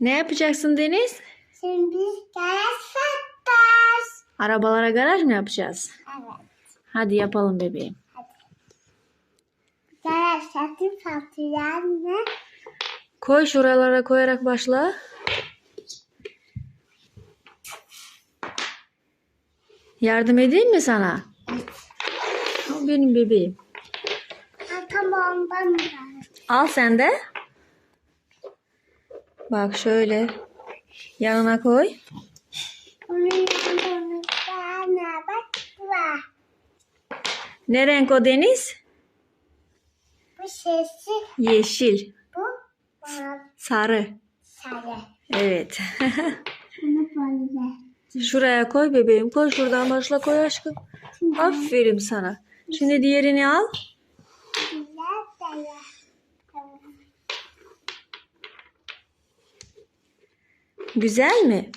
Ne yapacaksın Deniz? Şimdi garaj satacağız. Arabalara garaj mı yapacağız? Evet. Hadi yapalım bebeğim. Garaj satıp satacağız mı? Koy şuralara koyarak başla. Yardım edeyim mi sana? O benim bebeğim. Tamam ben de. Al sen de. Bak şöyle. Yanına koy. Ne renk o Deniz? Bu sesi Yeşil. bu bana Sarı. sarı. Evet. Şuraya koy bebeğim. Koy şuradan başla koy aşkım. Aferin sana. Şimdi diğerini al. Güzel de ya. Tamam. Güzel mi?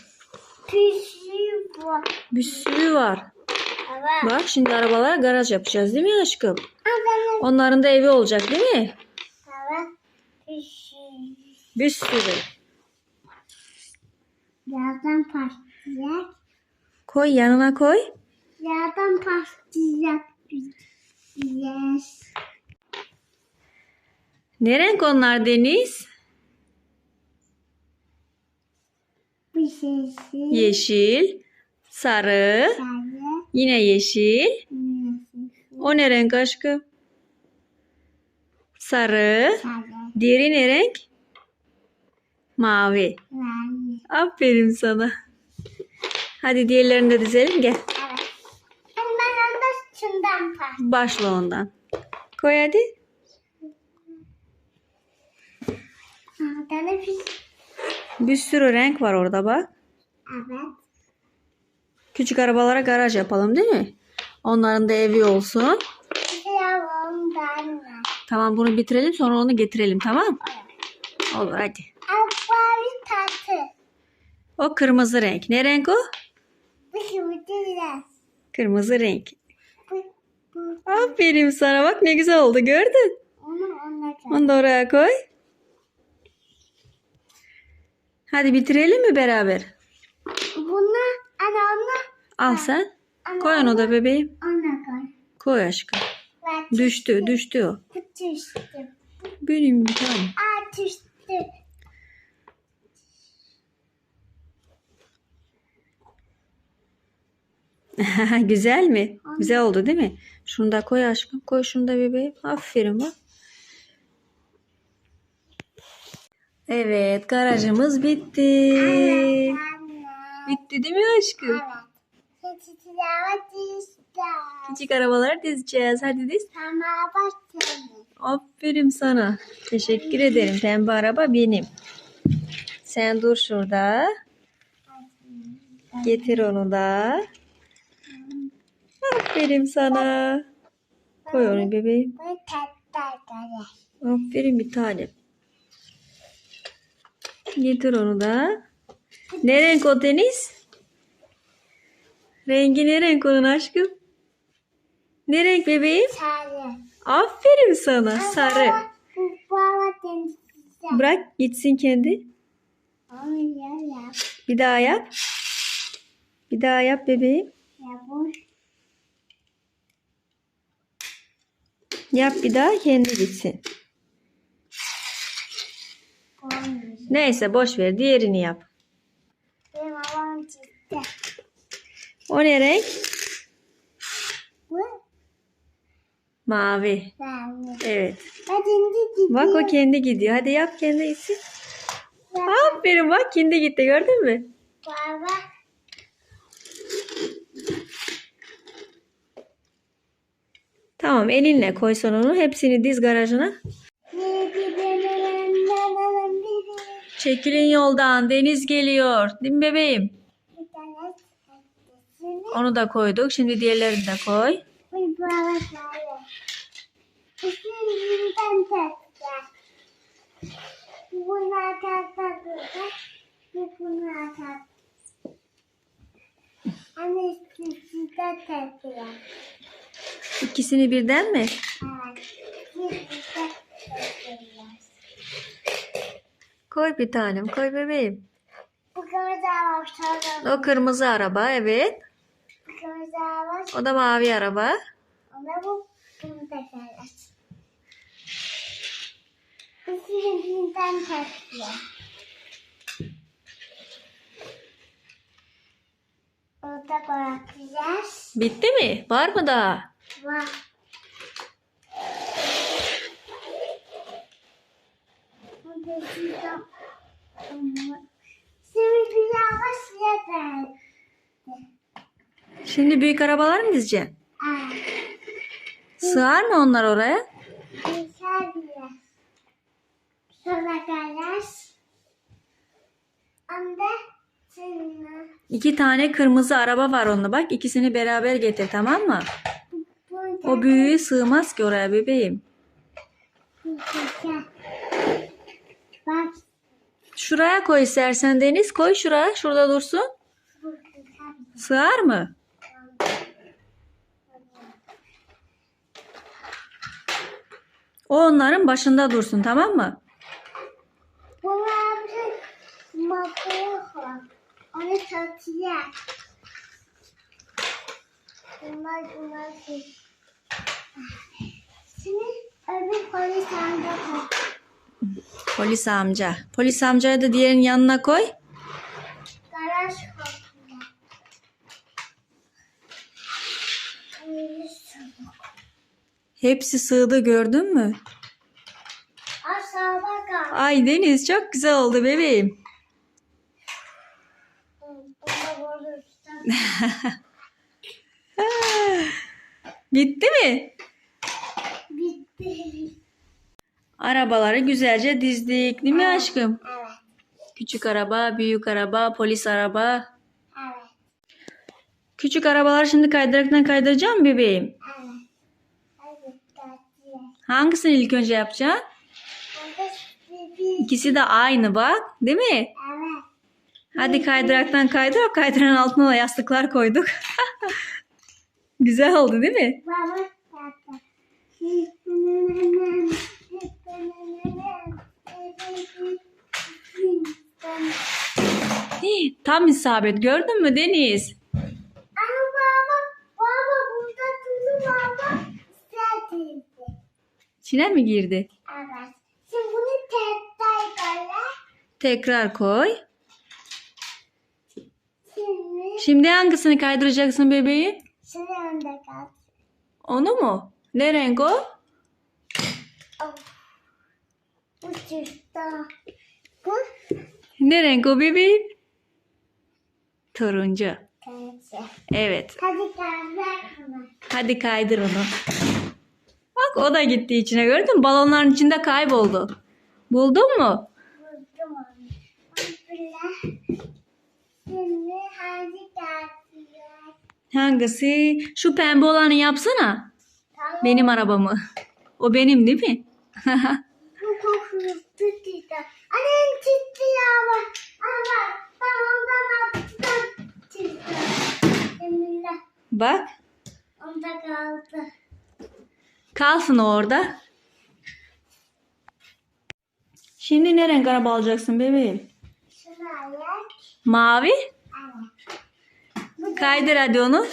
Püsü bu. Bir sürü var. Evet. Bak şimdi arabalara garaj yapacağız değil mi aşkım? Adamın. Onların da evi olacak değil mi? Evet. Püsü. Bir sürü. Birazdan patlayacak. Koy yanına koy. Birazdan patlayacak. Yes. Ne renk onlar Deniz? Yeşil, sarı, Sarı. yine yeşil. O ne renk aşkım? Sarı. Sarı. Diğeri ne renk? Mavi. Mavi. Aferin sana. Hadi diğerlerini de dizelim gel. Evet. Ben onda şundan. Başla ondan. Koy hadi. Orada da püsü. Bir sürü renk var orada bak. Evet. Küçük arabalara garaj yapalım değil mi? Onların da evi olsun. Tamam bunu bitirelim sonra onu getirelim tamam mı? Olur hadi. Mavi tatlı. O kırmızı renk. Ne renk o? Kırmızı renk. Bu, bu. Aferin sana bak ne güzel oldu gördün. Onu Onu da oraya koy. Hadi bitirelim mi beraber? Bunu ana ona Al sen. ana Koy onu da bebeğim. ona koy. Koy aşkım. Ve Düştü düştü o. Bu düştü. Benim bir tane. Aa düştü. Güzel mi? Güzel oldu değil mi? Şunu da koy aşkım. Koy şunu da bebeğim. Aferin bak. Evet garajımız bitti. Bitti değil mi aşkım? Evet. Keçi tilava düştü. Küçük arabalar dizeceğiz. Hadi diz. Tamam başlayalım. Aferin sana. Teşekkür ederim. Pembe araba benim. Sen dur şurada. Getir onu da. Aferin sana. Koy onu bebeğim. Aferin bir tane. Getir onu da. Ne renk o Deniz? Rengi ne renk onun aşkım? Ne renk bebeğim? Sarı. Aferin sana. Sarı. Baba temizle. Bırak gitsin kendi. Bir daha yap. Bir daha yap bebeğim. Yap bir daha kendi gitsin. Neyse boş ver diğerini yap. Benim babam çıktı. O ne renk? Bu Mavi. ben. Evet. Ben Bak o kendi gidiyor. Hadi yap kendi gitsin. Aferin bak kendi gitti gördün mü? Baba. Tamam elinle koysan onu. Hepsini diz garajına. Çekilin yoldan. Deniz geliyor. Değil mi bebeğim? Onu da koyduk. Şimdi diğerlerini de koy. İkisini birden mi? Evet. Koy bir tanem koy bebeğim. Bu kırmızı araba O kırmızı araba evet. bu kırmızı araba O da mavi araba. sonra bu kırmızı tekerler. İkisini birbirinden takıyor. Orada bırakacağız. Bitti mi? Var mı daha? Var. Burada şurada- Şimdi büyük arabalar mı dizeceksin? Sığar mı onlar oraya? güzel biraz. Sonra. Anda şimdi İki tane kırmızı araba var onunla bak. ikisini beraber getir tamam mı? O büyüğü sığmaz ki oraya bebeğim. Bak Şuraya koy istersen Deniz. Koy şuraya. Şurada dursun. Sığar mı? O onların başında dursun tamam mı? Bunlar var. Onu satacak. Bunlar bunlar şey. Şimdi öbür polis amca var. Polis amca. Polis amcayı da diğerinin yanına koy. Garaj. Hepsi sığdı gördün mü? Aşağıda kal. Ay Deniz çok güzel oldu bebeğim. Bitti mi? Bitti. Arabaları güzelce dizdik değil mi aşkım? Evet. Küçük araba, büyük araba, polis araba. Evet. Küçük arabalar şimdi kaydıraktan kaydıracağım bebeğim? Evet. Hangisini ilk önce yapacaksın? İkisi de aynı bak değil mi? Evet. Hadi kaydıraktan kaydır. Kaydıran altına da yastıklar koyduk. Güzel oldu değil mi? Baba Hii, Tam isabet gördün mü Deniz? Ama baba, baba burada tuzu baba ister İçine mi girdi? Evet. Şimdi bunu tekrar böyle. Tekrar koy. Şimdi Şimdi hangisini kaydıracaksın bebeğim? şunu önde kal. Onu mu? Ne renk o? Bu Ne renk o bebeğim? Turuncu. Evet. Hadi ver bunu. Hadi kaydır onu. Bak o da gitti içine gördün mü? Balonların içinde kayboldu. Buldun mu? Buldum onu. Şimdi. Hangisi? Şu pembe olanı yapsana. Tamam. Benim arabamı. O benim değil mi? Bu kokuyu tutuyor. Annem ya bak. Ama ben ondan attım. Çıktı. Emirle. Bak. Onda kaldı. Kalsın orada. Şimdi ne renk araba alacaksın bebeğim? Şunu ayak. Mavi. Evet. Kaydır hadi onu.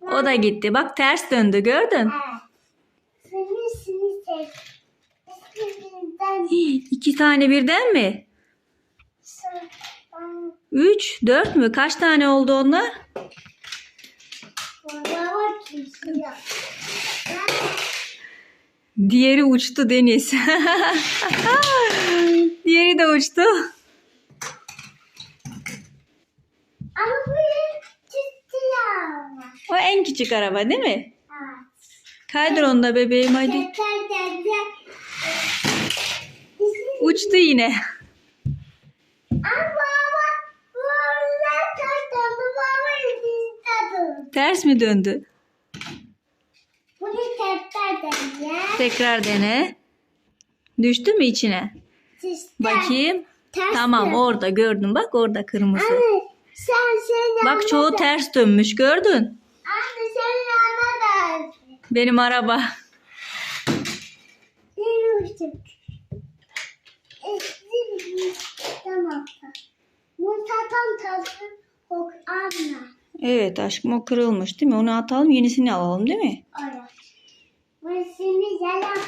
O da gitti. Bak ters döndü gördün. Evet. İki tane birden mi? Üç, dört mü? Kaç tane oldu onlar? Diğeri uçtu Deniz. Diğeri de uçtu. Ama bu. O en küçük araba değil mi? Evet. Kaydır onu da bebeğim hadi. Tekrar. Uçtu yine. Ters mi döndü? Bunu tekrar tekrar. Tekrar dene. Düştü mü içine? Çıktı. Bakayım. Ters Tamam dön. orada gördüm bak orada kırmızı. Anne sen sen Bak çoğu ters dönmüş gördün. Anne sen yana da. Benim araba. Bir uçtuk. Bu satan tadı yok anne. Evet aşkım o kırılmış değil mi? Onu atalım yenisini alalım değil mi? Evet. Bu şimdi yalan.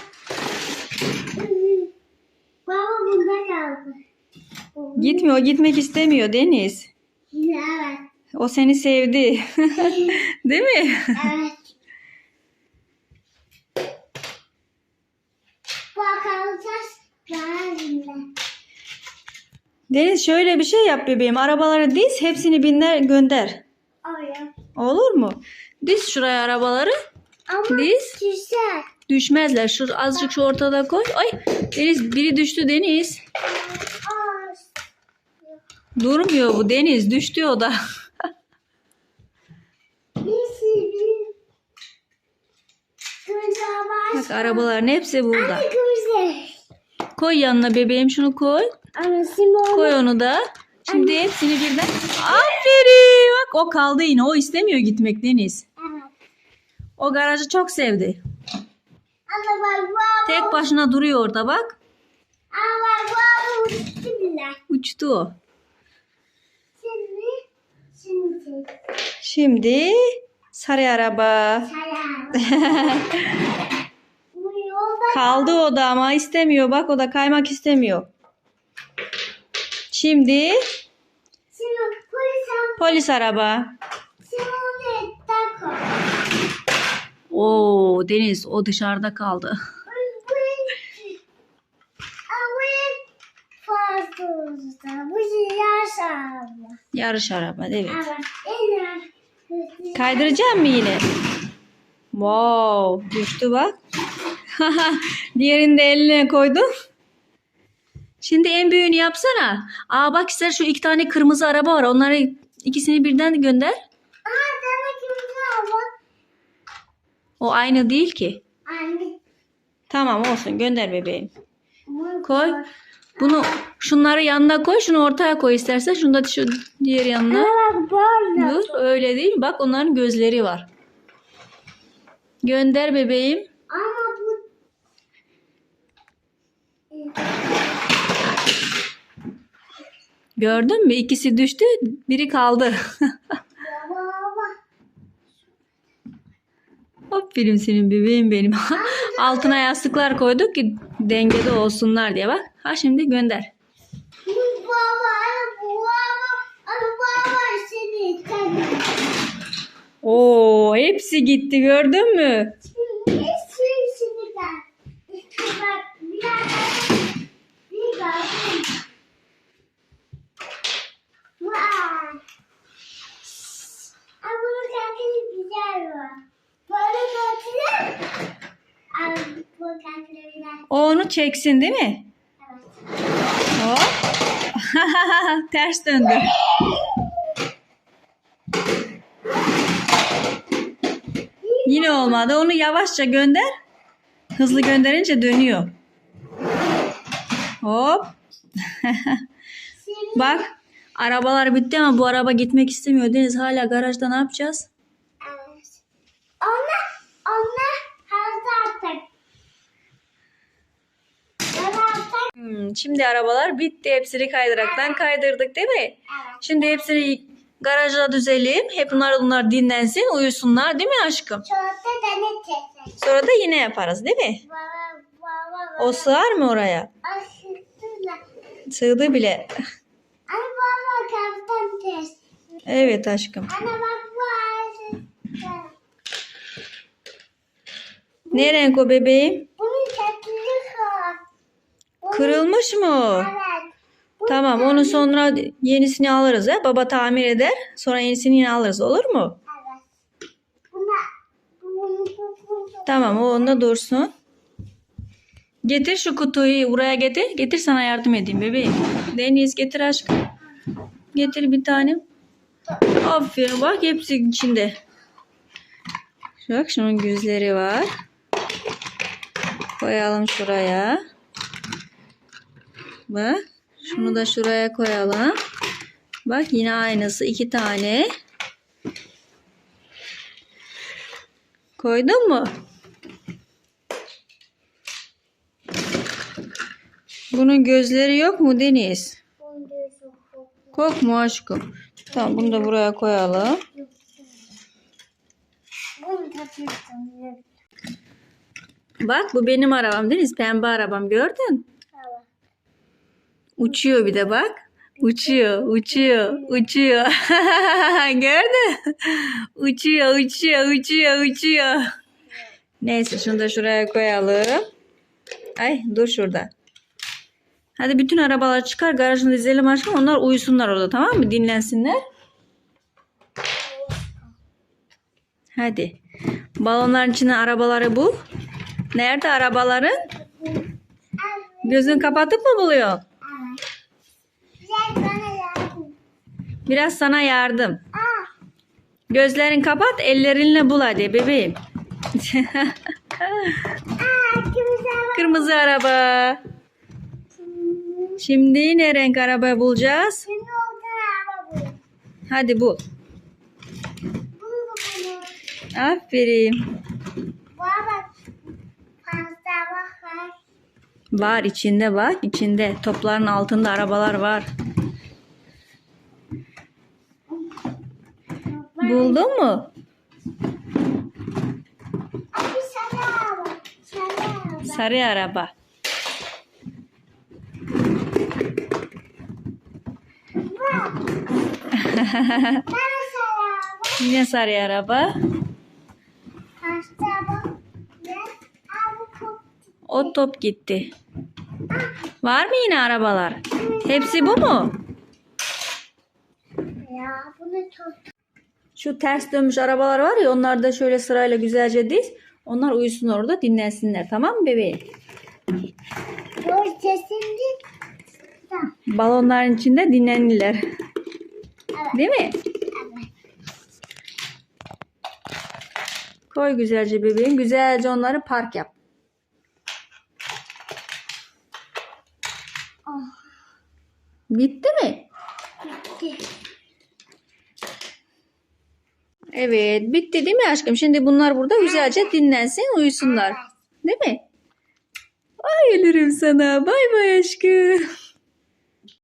Baba bunda kaldı. O gitmek istemiyor Deniz. Evet. O seni sevdi. değil mi? Evet. Bakacağız. Ben Deniz şöyle bir şey yap bebeğim. Arabaları diz hepsini binler gönder. Oraya. Olur mu? Diz şuraya arabaları. Ama Diz. güzel. Düşmezler. Şu azıcık şu ortada koy. Ay Deniz biri düştü Deniz. Durmuyor bu Deniz. Düştü o da. Bak arabaların hepsi burada. Koy yanına bebeğim şunu koy. Koy onu da. Şimdi hepsini birden. Aferin. Bak o kaldı yine. O istemiyor gitmek Deniz. O garajı çok sevdi. Tek başına duruyor orada bak. Uçtu o. Şimdi. Sarı araba. Kaldı o da ama istemiyor. Bak o da kaymak istemiyor. Şimdi Şimdi polis polis araba. Şimdi. Oo Deniz o dışarıda kaldı. Yarış araba evet. Kaydıracak mı yine? Wow düştü bak. Diğerini de eline koydum. Şimdi en büyüğünü yapsana. Aa bak ister şu iki tane kırmızı araba var. Onları ikisini birden gönder. Aha sana kimse araba. O aynı değil ki. Anne. Tamam olsun gönder bebeğim. bunu Koy. Bunu şunları yanına koy. Şunu ortaya koy istersen. Şunu da şu diğer yanına. Bak böyle. Dur öyle değil. Bak onların gözleri var. Gönder bebeğim. Ama bu Gördün mü? İkisi düştü. Biri kaldı. baba. Aferin senin bebeğim benim. Altına yastıklar koyduk ki dengede olsunlar diye bak. Ha şimdi gönder. Baba. Baba. Baba seni. Oo hepsi gitti gördün mü? Şimdi şimdi şimdi ben. İşte bak bir dakika. Bir dakika. Vay. Ama bunun O onu çeksin değil mi? Evet. Hop. Ters döndü. Yine olmadı. Onu yavaşça gönder. Hızlı gönderince dönüyor. Hop. Bak arabalar bitti ama bu araba gitmek istemiyor. Deniz hala garajda ne yapacağız? Evet. Ona ona hazır artık. Hmm, şimdi arabalar bitti. Hepsini kaydıraktan kaydırdık değil mi? Evet. Şimdi hepsini garajda düzelim. Hep bunlar bunlar dinlensin, uyusunlar değil mi aşkım? Çorta da ne? Sonra da yine yaparız değil mi? Baba baba baba. O sığar mı oraya? Sığdı bile. Anne baba kaptan teyze. Evet aşkım. Anne bu aşırtır. Ne renk o bebeğim? Bunun. Bunun- Kırılmış mı? Evet. Tamam onu sonra yenisini alırız. He? Baba tamir eder. Sonra yenisini yine alırız olur mu? Evet. Buna bunu bu bu. Tamam o onda dursun. Getir şu kutuyu buraya getir. Getir sana yardım edeyim bebeğim. Deniz getir aşkım. Getir bir tane. Aferin bak hepsi içinde. Bak şunun gözleri var. Koyalım şuraya. Bak. Şunu da şuraya koyalım. Bak yine aynısı iki tane. Koydun mu? Bunun gözleri yok mu Deniz? Var. Korkma aşkım. Tamam bunu da buraya koyalım. Bunu taşırsın. Bak bu benim arabam Deniz. Pembe arabam gördün. Uçuyor bir de bak. Uçuyor, uçuyor, uçuyor. Gördün? Uçuyor, uçuyor, uçuyor, uçuyor. Neyse şunu da şuraya koyalım. Ay dur şurada. Hadi bütün arabalar çıkar garajını dizelim aşkım. Onlar uyusunlar orada tamam mı? Dinlensinler. Hadi. Balonların içine arabaları bul. Nerede arabaların? Gözünü kapatıp mı yardım. Biraz sana yardım. Aa. Gözlerini kapat, ellerinle bul hadi bebeğim. Kırmızı araba. Şimdi ne renk araba bulacağız? Hadi bul. Aferin. Var. Var içinde bak içinde. Topların altında arabalar var. Buldun mu? Abi sana araba. Sana araba. Sarı araba. Bana sana araba. Yine sarı araba. Pasta bak. Ne? Abi çok. O top gitti. Var mı yine arabalar? Hepsi bu mu? Ya bunu çok. Şu ters dönmüş arabalar var ya onlar da şöyle sırayla güzelce diz. Onlar uyusun orada dinlensinler tamam mı bebeğim? Balonların içinde dinlenirler. Evet. Değil mi? Evet. Koy güzelce bebeğim. Güzelce onları park yap. Bitti mi? bitti. Evet bitti değil mi aşkım? Şimdi bunlar burada güzelce dinlensin uyusunlar. Değil mi? Ay ölürüm sana. Bay bay aşkım.